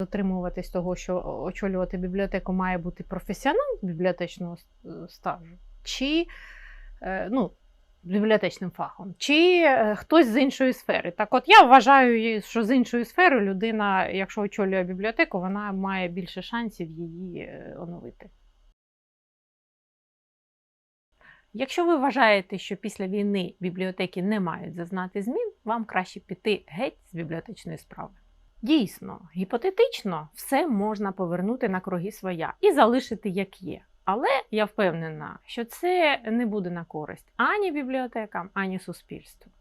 дотримуватись того, що очолювати бібліотеку має бути професіонал бібліотечного е, стажу, чи е, ну, бібліотечним фахом, чи е, хтось з іншої сфери. Так от я вважаю, що з іншої сфери людина, якщо очолює бібліотеку, вона має більше шансів її оновити. Якщо ви вважаєте, що після війни бібліотеки не мають зазнати змін, вам краще піти геть з бібліотечної справи. Дійсно, гіпотетично все можна повернути на круги своя і залишити як є. Але я впевнена, що це не буде на користь ані бібліотекам, ані суспільству.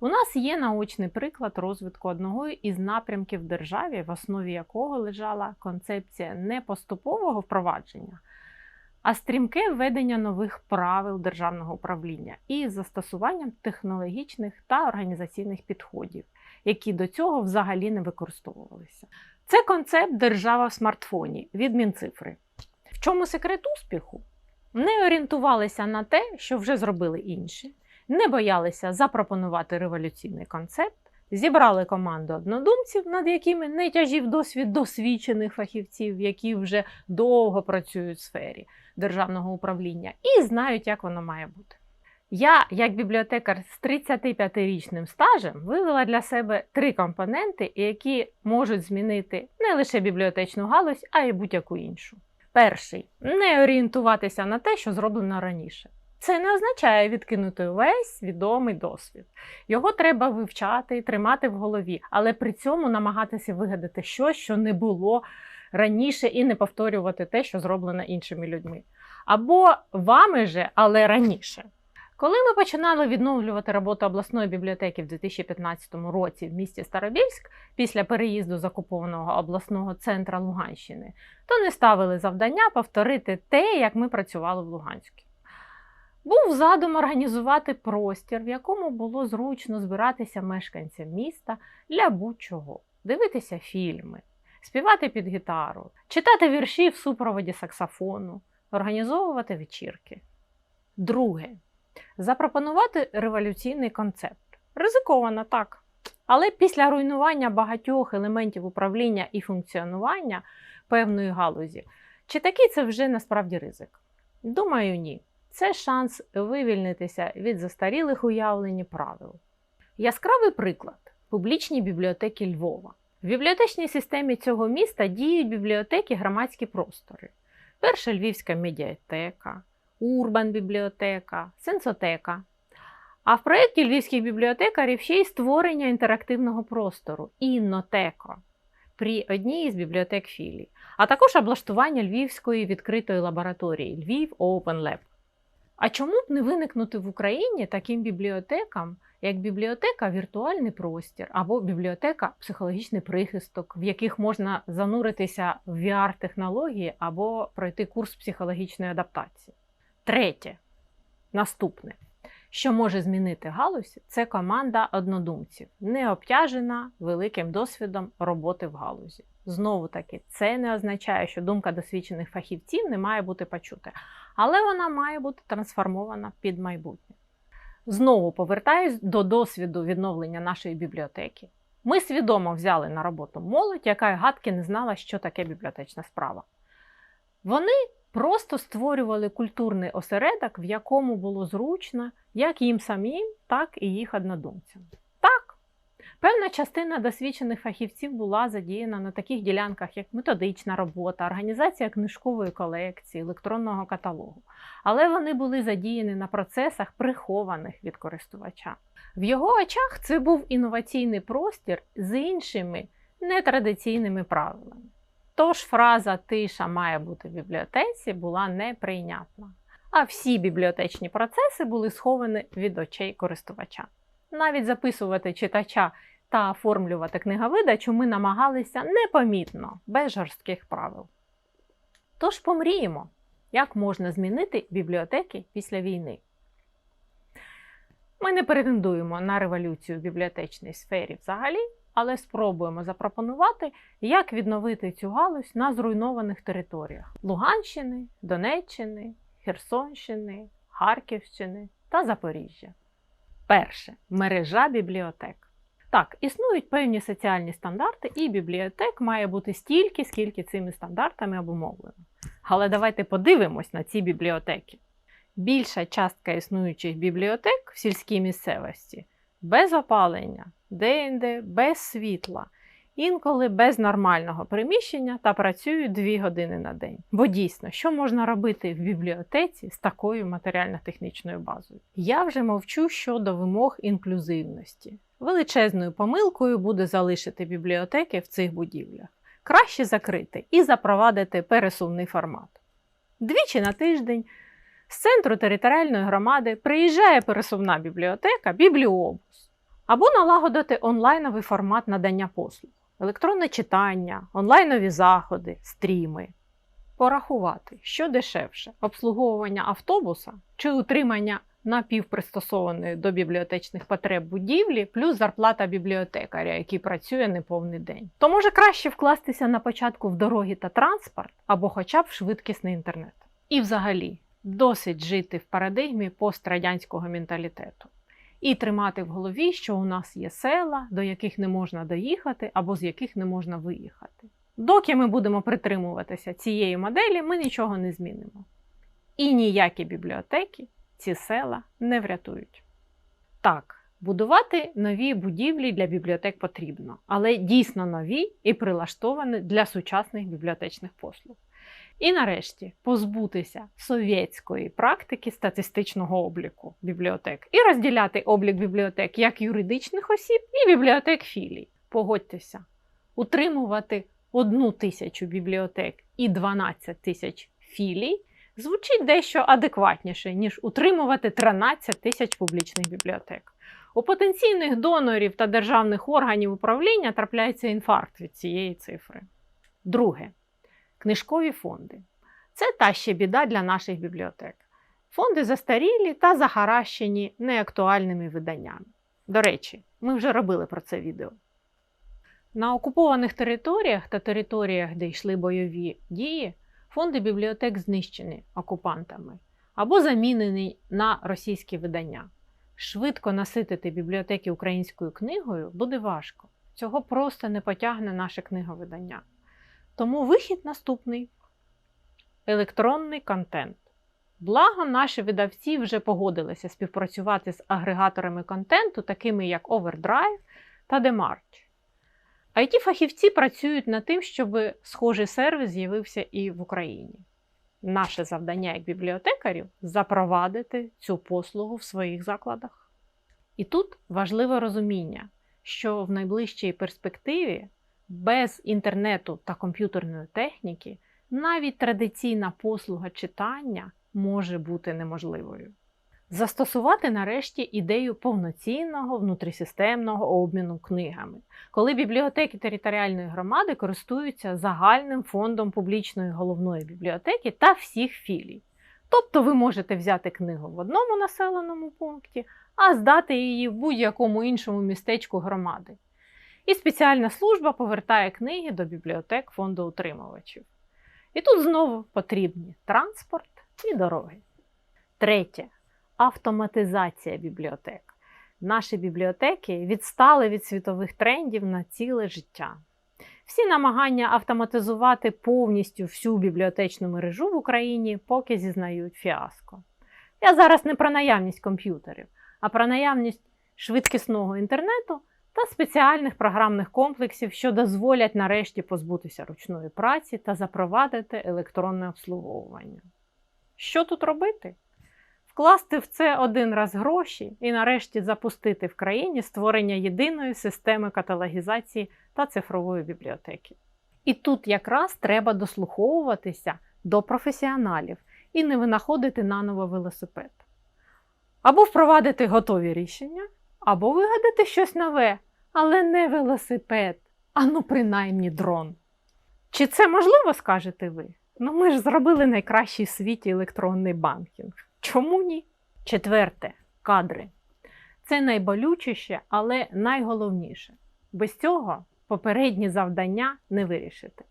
У нас є наочний приклад розвитку одного із напрямків державі, в основі якого лежала концепція не поступового впровадження, а стрімке введення нових правил державного управління із застосуванням технологічних та організаційних підходів, які до цього взагалі не використовувалися. Це концепт держава в смартфоні від Мінцифри. В чому секрет успіху? Не орієнтувалися на те, що вже зробили інші, не боялися запропонувати революційний концепт, зібрали команду однодумців, над якими не тяжів досвід досвідчених фахівців, які вже довго працюють в сфері державного управління, і знають, як воно має бути. Я, як бібліотекар з 35-річним стажем, вивела для себе три компоненти, які можуть змінити не лише бібліотечну галузь, а й будь-яку іншу. Перший не орієнтуватися на те, що зроблено раніше. Це не означає відкинути весь відомий досвід. Його треба вивчати і тримати в голові, але при цьому намагатися вигадати щось, що не було раніше, і не повторювати те, що зроблено іншими людьми. Або вами же, але раніше. Коли ми починали відновлювати роботу обласної бібліотеки в 2015 році в місті Старобільськ після переїзду з окупованого обласного центра Луганщини, то не ставили завдання повторити те, як ми працювали в Луганську. Був задум організувати простір, в якому було зручно збиратися мешканцям міста для будь-чого, дивитися фільми, співати під гітару, читати вірші в супроводі саксофону, організовувати вечірки. Друге запропонувати революційний концепт. Ризиковано так. Але після руйнування багатьох елементів управління і функціонування певної галузі, чи такий це вже насправді ризик? Думаю, ні. Це шанс вивільнитися від застарілих уявлень правил. Яскравий приклад публічні бібліотеки Львова. В бібліотечній системі цього міста діють бібліотеки громадські простори. Перша Львівська медіатека, Урбан бібліотека, Сенсотека. А в проєкті львівських бібліотекарів ще й створення інтерактивного простору Іннотеко при одній із бібліотек філій, а також облаштування Львівської відкритої лабораторії Львів Open Lab. А чому б не виникнути в Україні таким бібліотекам, як бібліотека Віртуальний простір або бібліотека Психологічний прихисток, в яких можна зануритися в VR-технології або пройти курс психологічної адаптації? Третє, наступне, що може змінити галузь, це команда однодумців, не обтяжена великим досвідом роботи в галузі. Знову таки, це не означає, що думка досвідчених фахівців не має бути почута, але вона має бути трансформована під майбутнє. Знову повертаюсь до досвіду відновлення нашої бібліотеки. Ми свідомо взяли на роботу молодь, яка гадки не знала, що таке бібліотечна справа. Вони просто створювали культурний осередок, в якому було зручно як їм самим, так і їх однодумцям. Так, певна частина досвідчених фахівців була задіяна на таких ділянках, як методична робота, організація книжкової колекції, електронного каталогу. Але вони були задіяні на процесах, прихованих від користувача. В його очах це був інноваційний простір з іншими нетрадиційними правилами. Тож фраза тиша має бути в бібліотеці була неприйнятна. А всі бібліотечні процеси були сховані від очей користувача. Навіть записувати читача та оформлювати книговидачу ми намагалися непомітно, без жорстких правил. Тож помріємо, як можна змінити бібліотеки після війни. Ми не претендуємо на революцію в бібліотечній сфері взагалі, але спробуємо запропонувати, як відновити цю галузь на зруйнованих територіях Луганщини, Донеччини, Херсонщини, Харківщини та Запоріжжя. Перше мережа бібліотек. Так, існують певні соціальні стандарти, і бібліотек має бути стільки, скільки цими стандартами обумовлено. Але давайте подивимось на ці бібліотеки. Більша частка існуючих бібліотек в сільській місцевості без опалення, деінде без світла, інколи без нормального приміщення та працюють 2 години на день. Бо дійсно, що можна робити в бібліотеці з такою матеріально-технічною базою? Я вже мовчу щодо вимог інклюзивності. Величезною помилкою буде залишити бібліотеки в цих будівлях. Краще закрити і запровадити пересувний формат. Двічі на тиждень з центру територіальної громади приїжджає пересувна бібліотека бібліобус або налагодити онлайновий формат надання послуг, електронне читання, онлайнові заходи, стріми. Порахувати, що дешевше обслуговування автобуса чи утримання напівпристосованої до бібліотечних потреб будівлі, плюс зарплата бібліотекаря, який працює неповний день. То може краще вкластися на початку в дороги та транспорт або хоча б в швидкісний інтернет. І взагалі досить жити в парадигмі пострадянського менталітету. І тримати в голові, що у нас є села, до яких не можна доїхати або з яких не можна виїхати. Доки ми будемо притримуватися цієї моделі, ми нічого не змінимо. І ніякі бібліотеки ці села не врятують. Так, будувати нові будівлі для бібліотек потрібно, але дійсно нові і прилаштовані для сучасних бібліотечних послуг. І нарешті позбутися совєтської практики статистичного обліку бібліотек і розділяти облік бібліотек як юридичних осіб і бібліотек філій. Погодьтеся, утримувати одну тисячу бібліотек і 12 тисяч філій звучить дещо адекватніше, ніж утримувати 13 тисяч публічних бібліотек. У потенційних донорів та державних органів управління трапляється інфаркт від цієї цифри. Друге книжкові фонди. Це та ще біда для наших бібліотек. Фонди застарілі та захаращені неактуальними виданнями. До речі, ми вже робили про це відео. На окупованих територіях та територіях, де йшли бойові дії, фонди бібліотек знищені окупантами або замінені на російські видання. Швидко наситити бібліотеки українською книгою буде важко. Цього просто не потягне наше книговидання. Тому вихід наступний: електронний контент. Благо, наші видавці вже погодилися співпрацювати з агрегаторами контенту, такими як Overdrive та DeMarch. it фахівці працюють над тим, щоб схожий сервіс з'явився і в Україні. Наше завдання як бібліотекарів запровадити цю послугу в своїх закладах. І тут важливе розуміння, що в найближчій перспективі без інтернету та комп'ютерної техніки навіть традиційна послуга читання може бути неможливою. Застосувати нарешті ідею повноцінного внутрісистемного обміну книгами, коли бібліотеки територіальної громади користуються загальним фондом публічної головної бібліотеки та всіх філій. Тобто ви можете взяти книгу в одному населеному пункті, а здати її в будь-якому іншому містечку громади. І спеціальна служба повертає книги до бібліотек фондоутримувачів. І тут знову потрібні транспорт і дороги. Третє автоматизація бібліотек. Наші бібліотеки відстали від світових трендів на ціле життя. Всі намагання автоматизувати повністю всю бібліотечну мережу в Україні поки зізнають фіаско. Я зараз не про наявність комп'ютерів, а про наявність швидкісного інтернету та спеціальних програмних комплексів, що дозволять нарешті позбутися ручної праці та запровадити електронне обслуговування. Що тут робити? Вкласти в це один раз гроші і нарешті запустити в країні створення єдиної системи каталогізації та цифрової бібліотеки. І тут якраз треба дослуховуватися до професіоналів і не винаходити наново велосипед. Або впровадити готові рішення, або вигадати щось нове, але не велосипед, а ну принаймні дрон. Чи це можливо, скажете ви? Ну ми ж зробили найкращий в світі електронний банкінг. Чому ні? Четверте кадри. Це найболючіше, але найголовніше. Без цього попередні завдання не вирішити.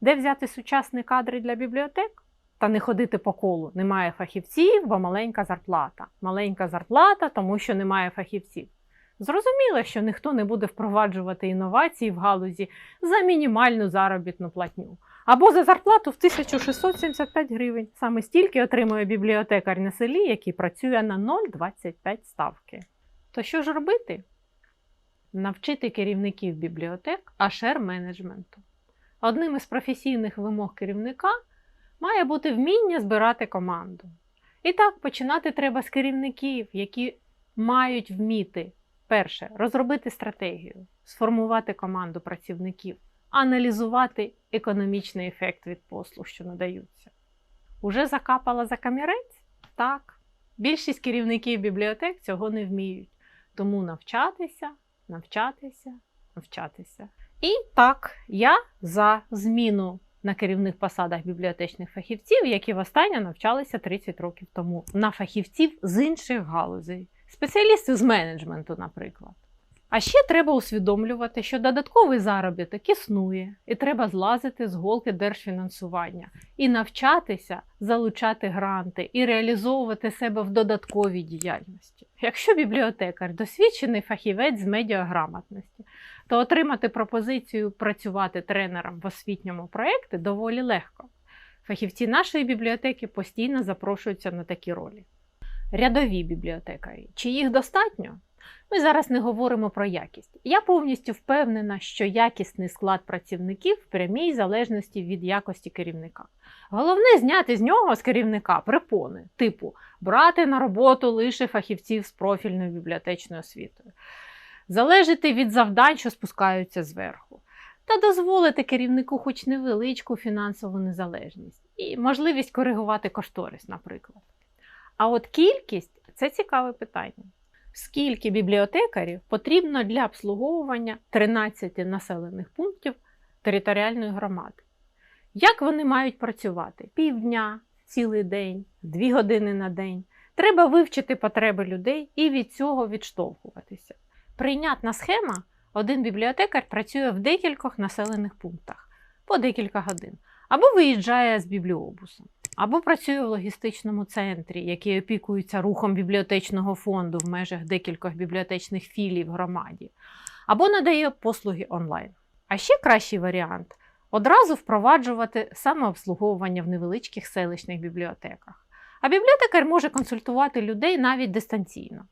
Де взяти сучасні кадри для бібліотек? Та не ходити по колу. Немає фахівців, бо маленька зарплата. Маленька зарплата, тому що немає фахівців. Зрозуміло, що ніхто не буде впроваджувати інновації в галузі за мінімальну заробітну платню або за зарплату в 1675 гривень. Саме стільки отримує бібліотекар на селі, який працює на 0,25 ставки. То що ж робити? Навчити керівників бібліотек ашер менеджменту. Одним із професійних вимог керівника має бути вміння збирати команду. І так починати треба з керівників, які мають вміти перше розробити стратегію, сформувати команду працівників, аналізувати економічний ефект від послуг, що надаються. Уже закапала за камірець? Так. Більшість керівників бібліотек цього не вміють. Тому навчатися, навчатися, навчатися. І так, я за зміну на керівних посадах бібліотечних фахівців, які востаннє навчалися 30 років тому, на фахівців з інших галузей, спеціалісти з менеджменту, наприклад. А ще треба усвідомлювати, що додатковий заробіток існує, і треба злазити з голки держфінансування і навчатися залучати гранти і реалізовувати себе в додатковій діяльності. Якщо бібліотекар досвідчений фахівець з медіаграмотності, то отримати пропозицію працювати тренером в освітньому проєкті доволі легко. Фахівці нашої бібліотеки постійно запрошуються на такі ролі. Рядові бібліотекарі. Чи їх достатньо? Ми зараз не говоримо про якість. Я повністю впевнена, що якісний склад працівників в прямій залежності від якості керівника. Головне зняти з нього з керівника припони, типу брати на роботу лише фахівців з профільною бібліотечною освітою, залежати від завдань, що спускаються зверху, та дозволити керівнику хоч невеличку фінансову незалежність і можливість коригувати кошторис, наприклад. А от кількість це цікаве питання. Скільки бібліотекарів потрібно для обслуговування 13 населених пунктів територіальної громади? Як вони мають працювати? Півдня, цілий день, дві години на день. Треба вивчити потреби людей і від цього відштовхуватися. Прийнятна схема: один бібліотекар працює в декількох населених пунктах по декілька годин, або виїжджає з бібліобусом, або працює в логістичному центрі, який опікується рухом бібліотечного фонду в межах декількох бібліотечних філій в громаді, або надає послуги онлайн. А ще кращий варіант одразу впроваджувати самообслуговування в невеличких селищних бібліотеках. А бібліотекар може консультувати людей навіть дистанційно.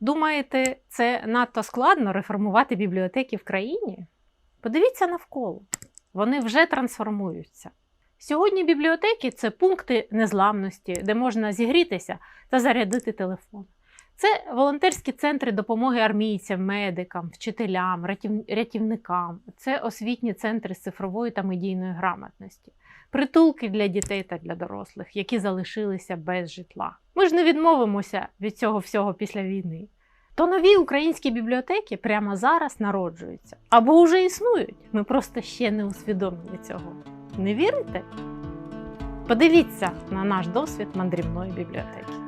Думаєте, це надто складно реформувати бібліотеки в країні? Подивіться навколо, вони вже трансформуються. Сьогодні бібліотеки це пункти незламності, де можна зігрітися та зарядити телефон. Це волонтерські центри допомоги армійцям, медикам, вчителям, рятівникам. Це освітні центри з цифрової та медійної грамотності, притулки для дітей та для дорослих, які залишилися без житла. Ми ж не відмовимося від цього всього після війни. То нові українські бібліотеки прямо зараз народжуються або вже існують. Ми просто ще не усвідомили цього. Не вірите? Подивіться на наш досвід мандрівної бібліотеки.